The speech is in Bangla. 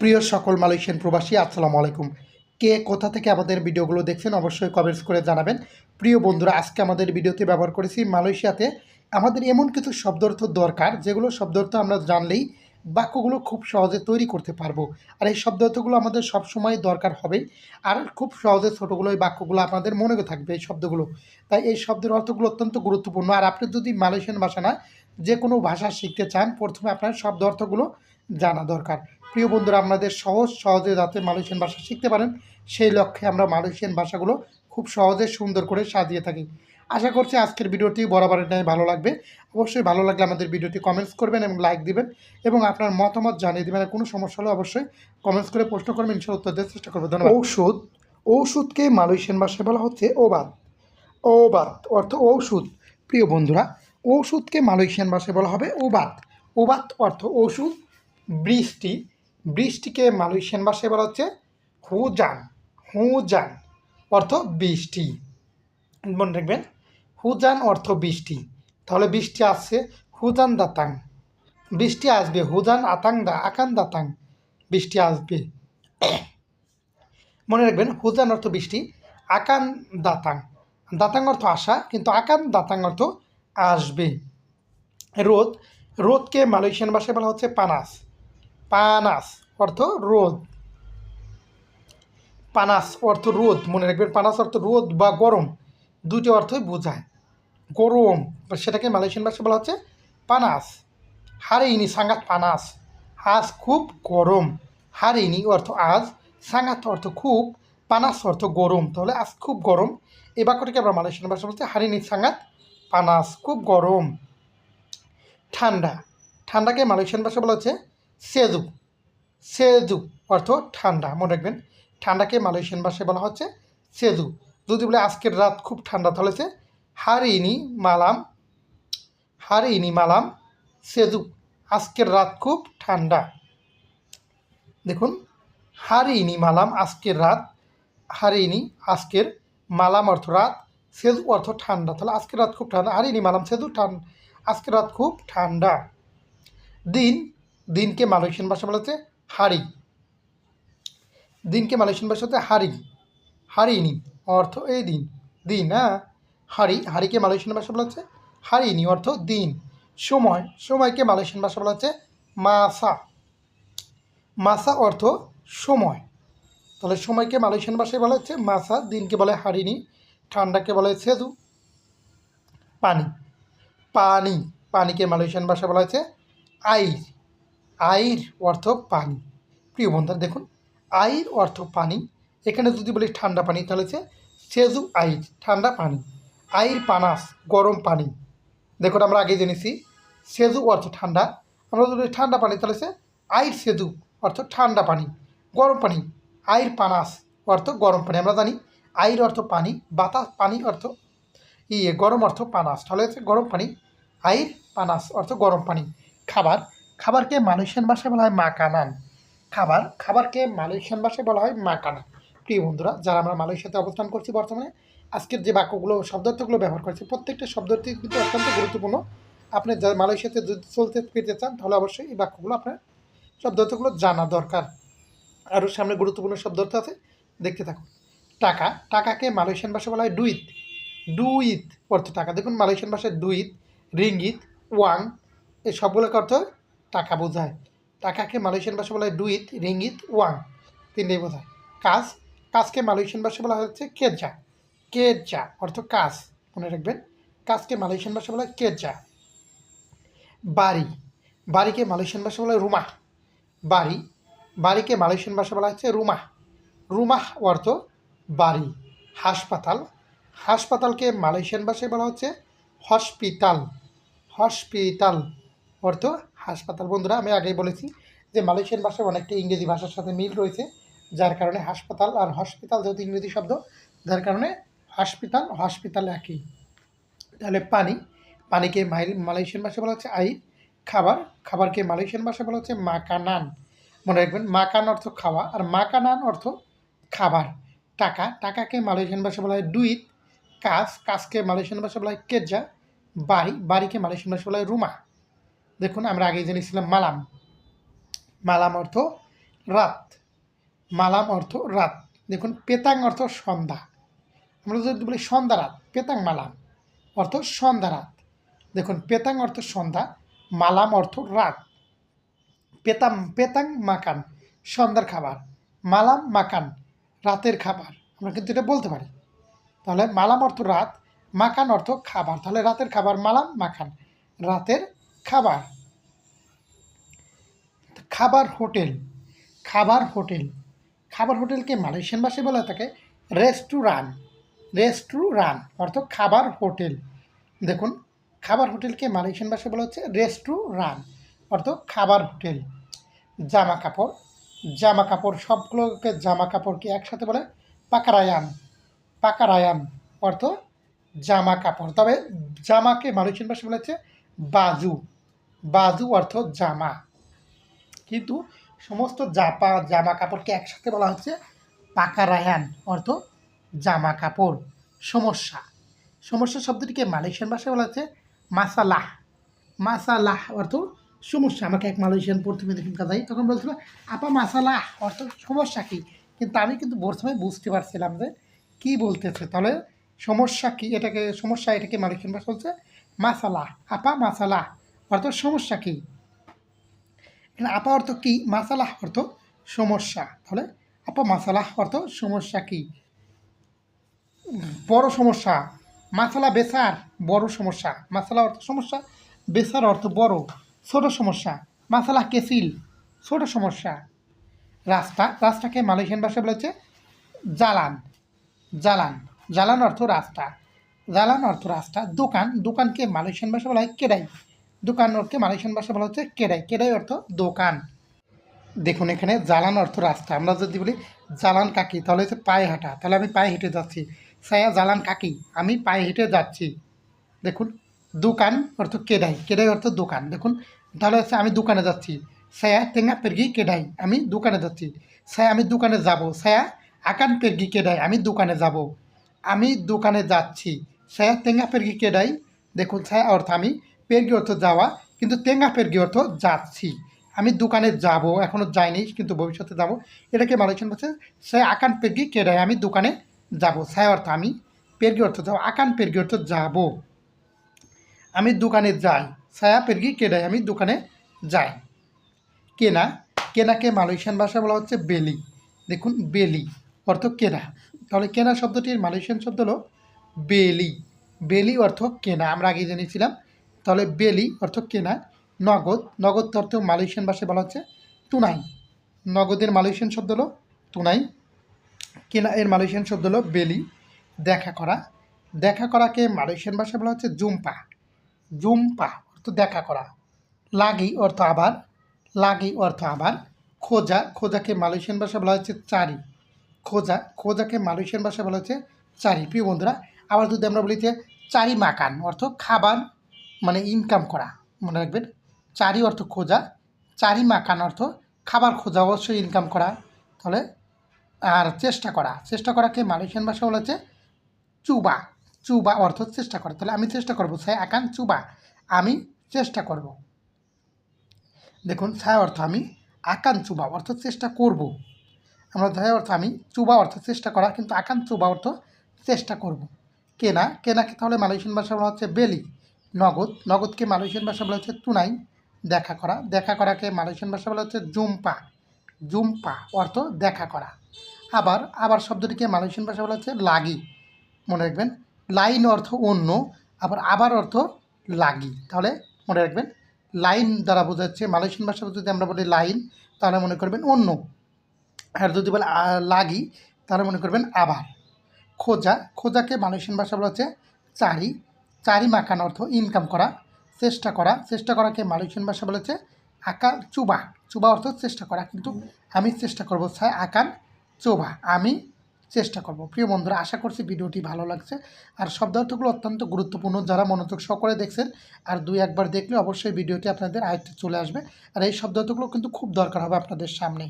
প্রিয় সকল মালয়েশিয়ান প্রবাসী, আসসালামু আলাইকুম। কে কোথা থেকে আমাদের ভিডিওগুলো দেখছেন অবশ্যই কমেন্টস করে জানাবেন। প্রিয় বন্ধুরা, আজকে আমাদের ভিডিওতে ব্যবহার করেছি মালয়েশিয়াতে। আমাদের এমন কিছু শব্দার্থ দরকার, যেগুলো শব্দার্থ আমরা জানলেই বাক্যগুলো খুব সহজে তৈরি করতে পারব। আর এই শব্দার্থগুলো আমাদের সব সময় দরকার হবে আর খুব সহজে ছোটোগুলো এই বাক্যগুলো আপনাদের মনে থাকবে এই শব্দগুলো। তাই এই শব্দের অর্থগুলো অত্যন্ত গুরুত্বপূর্ণ। আর আপনি যদি মালয়েশিয়ান ভাষা না, যে কোনো ভাষা শিখতে চান, প্রথমে আপনার শব্দ অর্থগুলো জানা দরকার। প্রিয় বন্ধুরা, আপনাদের সহজ সহজে যাতে মালয়েশিয়ান ভাষা শিখতে পারেন, সেই লক্ষ্যে আমরা মালয়েশিয়ান ভাষাগুলো খুব সহজে সুন্দর করে সাজিয়ে থাকি। আশা করছি আজকের ভিডিওটি বরাবরের ন্যায় ভালো লাগবে। অবশ্যই ভালো লাগলে আমাদের ভিডিওটি কমেন্টস করবেন এবং লাইক দিবেন এবং আপনার মতামত জানিয়ে দেবেন। কোনো সমস্যা হলে অবশ্যই কমেন্টস করে প্রশ্ন করবেন ইনশাল উত্তর দেওয়ার চেষ্টা করব। ধন্যবাদ। ঔষধ, ঔষধকে মালয়েশিয়ান ভাষায় বলা হচ্ছে ওবাদ ওবাদ অর্থ ঔষধ। প্রিয় বন্ধুরা, ঔষধকে মালয়েশিয়ান ভাষায় বলা হবে ওবাদ ওবাদ অর্থ ঔষধ, বৃষ্টি। বৃষ্টিকে মালয়েশিয়ান ভাষায় বলা হচ্ছে হুজান হুজান অর্থ বৃষ্টি। মনে রাখবেন, হুজান অর্থ বৃষ্টি। তাহলে বৃষ্টি আসছে হুজান দাতাং বৃষ্টি আসবে হুজান আতাং দা আকান দাতাং বৃষ্টি আসবে। মনে রাখবেন, হুজান অর্থ বৃষ্টি, আকান দাতাং দাতাং অর্থ আসা, কিন্তু আকান দাতাং অর্থ আসবে। রোদ, রোদকে মালয়েশিয়ান ভাষায় বলা হচ্ছে পানাস। পানাস অর্থ রোদ। পানাস অর্থ রোদ, মনে রাখবেন পানাস অর্থ রোদ বা গরম দুটি অর্থই বোঝায়। গরম সেটাকে মালয়েশিয়ান ভাষায় বলা হচ্ছে পানাস। হারিনি সাঙ্গাত পানাস। আজ খুব গরম। হারিনি অর্থ আজ, সাঙ্গাত অর্থ খুব, পানাস অর্থ গরম। তাহলে আজ খুব গরম। এই বাক্যটিকে আমরা মালয়েশিয়ান ভাষা বলতে হারিনি সাঙ্গাত পানাস, খুব গরম। ঠান্ডা। ঠান্ডাকে মালয়েশিয়ান ভাষা বলা হচ্ছে সেজু সেজু অর্থ ঠান্ডা, মনে রাখবেন। ঠান্ডাকে মালয়েশিয়ান ভাষায় বলা হচ্ছে সেজু। যদি বলে আজকের রাত খুব ঠান্ডা, তাহলে সে হারিনি মালাম হারিনি মালাম সেজু। আজকের রাত খুব ঠান্ডা। দেখুন, হারিনি মালাম আজকের রাত, হারিনি আজকের মালাম অর্থ রাত, সেজু অর্থ ঠান্ডা। তাহলে আজকের রাত খুব ঠান্ডা, হারিনি মালাম, সেজু ঠান্ডা আজকের রাত খুব ঠান্ডা। দিন দিনকে মালয়েশিয়ান ভাষা বলা হচ্ছে হারি। দিনকে মালয়েশিয়ান ভাষাতে হারি। হারিনি অর্থ এই দিন। দিন হ্যাঁ হারি, হারিকে মালয়েশিয়ান ভাষা বলা হচ্ছে হারিনি অর্থ দিন। সময়, সময়কে মালয়েশিয়ান ভাষা বলা হচ্ছে মাসা। মাসা অর্থ সময়। তাহলে সময়কে মালয়েশিয়ান ভাষায় বলা হচ্ছে মাসা, দিনকে বলে হারিনি, ঠান্ডাকে বলে সেদু পানি। পানি, পানিকে মালয়েশিয়ান ভাষা বলা হচ্ছে আইর আইর অর্থ পানি। প্রিয় বন্ধুরা, দেখুন আয়ের অর্থ পানি। এখানে যদি বলি ঠান্ডা পানি, তাহলে হচ্ছে সেজু আইর, ঠান্ডা পানি। আইর পানাস, গরম পানি। দেখুন, আমরা আগে জেনেছি সেজু অর্থ ঠান্ডা। আমরা যদি ঠান্ডা পানি, তাহলে হচ্ছে আইর সেজু অর্থ ঠান্ডা পানি, গরম পানি। আইর পানাস অর্থ গরম পানি। আমরা জানি আইর অর্থ পানি, বাতাস পানি অর্থ ইয়ে গরম অর্থ পানাস। তাহলে হচ্ছে গরম পানি, আইর পানাস অর্থ গরম পানি। খাবার খাবারকে মালয়েশিয়ান ভাষায় বলা হয় মাকানান খাবার, খাবারকে মালয়েশিয়ান ভাষায় বলা হয় মাকানা প্রিয় বন্ধুরা, যারা আমরা মালয়েশিয়াতে অবস্থান করছি বর্তমানে, আজকের যে বাক্যগুলো, শব্দার্থগুলো ব্যবহার করছি, প্রত্যেকটা শব্দার্থই কিন্তু অত্যন্ত গুরুত্বপূর্ণ। আপনি যা মালয়েশিয়াতে যদি চলতে ফিরতে চান, তাহলে অবশ্যই এই বাক্যগুলো আপনার শব্দার্থগুলো জানা দরকার। আরও সামনে গুরুত্বপূর্ণ শব্দার্থ আছে, দেখতে থাকুন। টাকা, টাকাকে মালয়েশিয়ান ভাষায় বলা হয় ডুইত। ডুইত অর্থ টাকা। দেখুন, মালয়েশিয়ান ভাষায় ডুইত, রিঙ্গিত, ওয়াং, এই সবগুলোকে অর্থ টাকা বোঝায়। টাকাকে মালয়েশিয়ান ভাষা বলা হয় ডুইত রিঙ্গিত ওয়াং। তিনটেই বোঝায়। কাজ, কাজকে মালয়েশিয়ান ভাষা বলা হচ্ছে কেজা। কেজা অর্থ কাজ, মনে রাখবেন। কাজকে মালয়েশিয়ান ভাষা বলা হয় কেজা। বাড়ি, বাড়িকে মালয়েশিয়ান ভাষা বলা হয় রুমা বাড়ি, বাড়িকে মালয়েশিয়ান ভাষা বলা হচ্ছে রুমা রুমাহ অর্থ বাড়ি, হাসপাতাল। হাসপাতালকে মালয়েশিয়ান ভাষায় বলা হচ্ছে হসপিটাল হসপিটাল অর্থ হাসপাতাল। বন্ধুরা, আমি আগেই বলেছি যে মালয়েশিয়ান ভাষায় অনেকটা ইংরেজি ভাষার সাথে মিল রয়েছে, যার কারণে হাসপাতাল আর হসপিটাল যেহেতু ইংরেজি শব্দ, যার কারণে হসপিটাল হসপিটাল একই। তাহলে পানি, পানিকে মালয়েশিয়ান ভাষায় বলা হচ্ছে আই খাবার, খাবারকে মালয়েশিয়ান ভাষায় বলা হচ্ছে মাকানান। মনে রাখবেন, মাকান অর্থ খাওয়া, আর মাকানান অর্থ খাবার। টাকা, টাকাকে মালয়েশিয়ান ভাষা বলা হয় ডুইট, কাজ, কাজকে মালয়েশিয়ান ভাষা বলা হয় কেজা, বাড়ি, বাড়িকে মালয়েশিয়ান ভাষা বলা হয় রুমা। দেখুন, আমরা আগেই জেনেছিলাম মালাম। মালাম অর্থ রাত। মালাম অর্থ রাত। দেখুন, পেতাং অর্থ সন্ধ্যা। আমরা যদি বলি সন্ধ্যা রাত, পেতাং মালাম অর্থ সন্ধ্যা রাত। দেখুন, পেতাং অর্থ সন্ধ্যা, মালাম অর্থ রাত। পেতাম, পেতাং মাকান, সন্ধ্যার খাবার। মালাম মাকান, রাতের খাবার। আমরা কিন্তু এটা বলতে পারি। তাহলে মালাম অর্থ রাত, মাকান অর্থ খাবার। তাহলে রাতের খাবার মালাম মাখান রাতের খাবার। খাবার হোটেল খাবার হোটেল। খাবার হোটেলকে মালয়েশিয়ান ভাষায় বলা থাকে রেস্টুরান্ট। রেস্টুরান্ট অর্থ খাবার হোটেল। দেখুন, খাবার হোটেলকে মালয়েশিয়ান ভাষায় বলা হচ্ছে রেস্টুরান্ট অর্থ খাবার হোটেল। জামা কাপড় জামা কাপড় সবগুলোকে জামা কাপড়কে একসাথে বলে পাকারায়ান। পাকারায়ান অর্থ জামা কাপড়। তবে জামাকে মালয়েশিয়ান ভাষায় বলা হচ্ছে বাজু। বাজু অর্থ জামা। কিন্তু সমস্ত জাপা, জামা কাপড়কে একসাথে বলা হচ্ছে পাকারায়ান অর্থ জামা কাপড়, সমস্যা। সমস্যা শব্দটিকে মালয়েশিয়ান ভাষায় বলা হচ্ছে মাসালাহ। মাসালাহ অর্থ সমস্যা। আমাকে এক মালয়েশিয়ান প্রথমে দেখুন কাজাই তখন বলছিল, আপা, মাসালাহ অর্থ সমস্যা কী? কিন্তু আমি কিন্তু প্রথমে বুঝতে পারছিলাম যে কী বলতেছে। তাহলে সমস্যা কী? এটাকে, সমস্যা এটাকে মালয়েশিয়ান ভাষা বলছে মাসালাহ। আপা, মাসালাহ। অর্থ সমস্যা কী? এখানে আপা অর্থ কী? মাসালাহ অর্থ সমস্যা। তাহলে আপা মাসালাহ অর্থ সমস্যা কী? বড় সমস্যা। মাসালা বেসার বড় সমস্যা। মাসালা অর্থ সমস্যা, বেসার অর্থ বড়। ছোট সমস্যা। মাসালা কেসিল, ছোট সমস্যা। রাস্তা, রাস্তাকে মালয়েশিয়ান ভাষায় বলেছে জালান জালান জালান অর্থ রাস্তা। জালান অর্থ রাস্তা। দোকান, দোকানকে মালয়েশিয়ান ভাষা বলা হয় কেডাই। দোকান অর্থে, মালয়েশিয়ান ভাষা বলা হচ্ছে কেডাই। কেডাই অর্থ দোকান। দেখুন, এখানে জালান অর্থ রাস্তা। আমরা যদি বলি জালান কাকি, তাহলে হচ্ছে পায়ে হাঁটা। তাহলে আমি পায়ে হেঁটে যাচ্ছি। সায়া জালান কাকি, আমি পায়ে হেঁটে যাচ্ছি। দেখুন, দোকান অর্থ কেডাই। কেডাই অর্থ দোকান। দেখুন, তাহলে হচ্ছে আমি দোকানে যাচ্ছি। সায়া তেঙ্গা পেরগি, কেডাই। আমি দোকানে যাচ্ছি। সায়া আমি দোকানে যাব। সায়া আকান, পেরগি, কেডাই। আমি দোকানে যাব। আমি দোকানে যাচ্ছি। সায়া তেঙ্গা পেরগি, কেডাই। দেখুন সায়া অর্থ আমি পেরগি অর্থ যাওয়া, কিন্তু তেঙ্গা পেরগি অর্থ যাচ্ছি। আমি দোকানে যাব এখনও যাইনি, কিন্তু ভবিষ্যতে যাব। এটাকে মালয়েশিয়ান বলছে সে আকান পেরগি কেডাই আমি দোকানে যাব। সায় অর্থ, আমি পেরগি অর্থ যাব, আকান পেরগি অর্থ যাব। আমি দোকানে যাই। ছায়া পেরগি কেডাই আমি দোকানে যাই। কেনা, কেনাকে মালয়েশিয়ান ভাষা বলা হচ্ছে বেলি। দেখুন, বেলি, অর্থ কেনা। তাহলে কেনা শব্দটির মালয়েশিয়ান শব্দ হলো বেলি। বেলি অর্থ কেনা। আমরা আগে জেনেছিলাম তাহলে বেলি অর্থ কেনা, নগদ নগদ অর্থ মালয়েশিয়ান ভাষায় বলা হচ্ছে তুনাই। নগদের মালয়েশিয়ান শব্দ হলো তুনাই, কেনা এর মালয়েশিয়ান শব্দ হলো বেলি, দেখা করা। দেখা করাকে মালয়েশিয়ান ভাষায় বলা হচ্ছে জুম্পা। জুম্পা অর্থ দেখা করা। লাগি অর্থ আবার, লাগি অর্থ আবার। খোঁজা, খোঁজাকে মালয়েশিয়ান ভাষা বলা হচ্ছে চারি। খোঁজা, খোঁজাকে মালয়েশিয়ান ভাষা বলা হচ্ছে চারি। প্রিয় বন্ধুরা, আবার যদি আমরা বলি যে চারি মাকান, অর্থ খাবার মানে ইনকাম করা, মনে রাখবেন। চারি অর্থ খোঁজা, চারি মাকান অর্থ খাবার খোঁজা, অবশ্যই ইনকাম করা। তাহলে, আর চেষ্টা করা, চেষ্টা করাকে মালয়েশিয়ান ভাষা বলা হচ্ছে চুবা। চুবা অর্থ চেষ্টা করা। তাহলে আমি চেষ্টা করব ছায় আকান চুবা, আমি চেষ্টা করব। দেখুন ছায় অর্থ আমি আকান চুবা অর্থ চেষ্টা করব। আমরা ছায় অর্থ আমি চুবা অর্থ চেষ্টা করা, কিন্তু আকান চুবা অর্থ চেষ্টা করব। কেনা, কেনাকে তাহলে মালয়েশিয়ান ভাষা বলা হচ্ছে বেলি। নগদ, নগদকে মালয়েশিয়ান ভাষা বলা হচ্ছে তুনাই, দেখা করা। দেখা করাকে মালয়েশিয়ান ভাষা বলা হচ্ছে জুম্পা। জুম্পা অর্থ দেখা করা। আবার আবার শব্দটিকে মালয়েশিয়ান ভাষা বলা হচ্ছে লাগি। মনে রাখবেন, লাইন অর্থ অন্য, আবার আবার অর্থ লাগি। তাহলে মনে রাখবেন, লাইন দ্বারা বোঝাচ্ছে মালয়েশিয়ান ভাষা যদি আমরা বলি লাইন, তাহলে মনে করবেন অন্য। আর যদি বলে লাগি, তাহলে মনে করবেন আবার। খোঁজা, খোঁজাকে মালয়েশিয়ান ভাষা বলা হচ্ছে চারি। চারি মাখান অর্থ ইনকাম করা, চেষ্টা করা। চেষ্টা করাকে মালয়েশিয়ান ভাষা বলেছে আকার চুবা। চুবা অর্থ চেষ্টা করা, কিন্তু আমি চেষ্টা করব ছায় আকার চোবা। আমি চেষ্টা করব। প্রিয় বন্ধুরা, আশা করছি ভিডিওটি ভালো লাগছে। আর শব্দার্থগুলো অত্যন্ত গুরুত্বপূর্ণ। যারা মনোযোগ সকলে দেখছেন আর দুই একবার দেখলে অবশ্যই ভিডিওটি আপনাদের আয়ত্তে চলে আসবে। আর এই শব্দার্থগুলো কিন্তু খুব দরকার হবে আপনাদের সামনে।